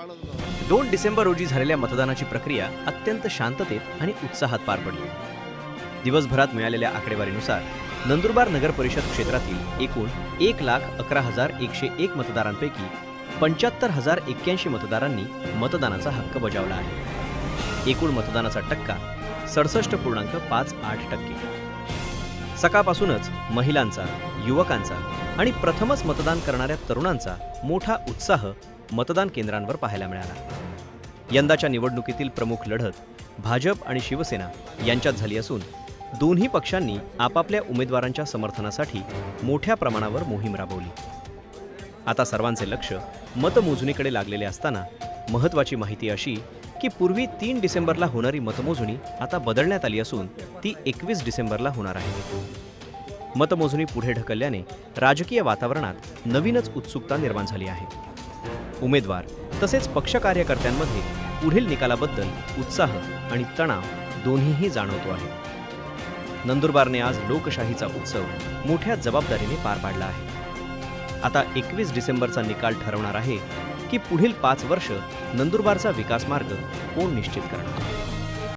दोन डिसेंबर रोजी झालेल्या मतदानाची प्रक्रिया अत्यंत शांततेत आणि उत्साहात पार पडली. दिवसभरात मिळालेल्या आकडेवारीनुसार नंदुरबार नगर परिषद क्षेत्रातील एकूण एक लाख अकरा हजार एकशे एक मतदारांपैकी पंच्याहत्तर हजार एक्क्याऐंशी मतदारांनी मतदानाचा हक्क बजावला आहे. एकूण मतदानाचा टक्का सडसष्ट पूर्णांक पाच आठ टक्के. सकाळपासूनच महिलांचा युवकांचा आणि प्रथमच मतदान करणाऱ्या तरुणांचा मोठा उत्साह मतदान केंद्रांवर पाहायला मिळाला. यंदाच्या निवडणुकीतील प्रमुख लढत भाजप आणि शिवसेना यांच्यात झाली असून दोन्ही पक्षांनी आपापल्या उमेदवारांच्या समर्थनासाठी मोठ्या प्रमाणावर मोहीम राबवली. आता सर्वांचे लक्ष मतमोजणीकडे लागलेले असताना महत्त्वाची माहिती अशी की पूर्वी तीन डिसेंबरला होणारी मतमोजणी आता बदलण्यात आली असून ती एकवीस डिसेंबरला होणार आहे. मतमोजणी पुढे ढकलल्याने राजकीय वातावरणात नवीनच उत्सुकता निर्माण झाली आहे. उमेदवार तसेच पक्ष कार्यकर्त्यांमध्ये पुढील निकालाबद्दल उत्साह आणि तणाव दोन्हीही जाणवतो आहे. नंदुरबारने आज लोकशाहीचा उत्सव मोठ्या जबाबदारीने पार पाडला आहे. आता एकवीस डिसेंबरचा निकाल ठरवणार आहे की पुढील पाच वर्ष नंदुरबारचा विकास मार्ग कोण निश्चित करणार?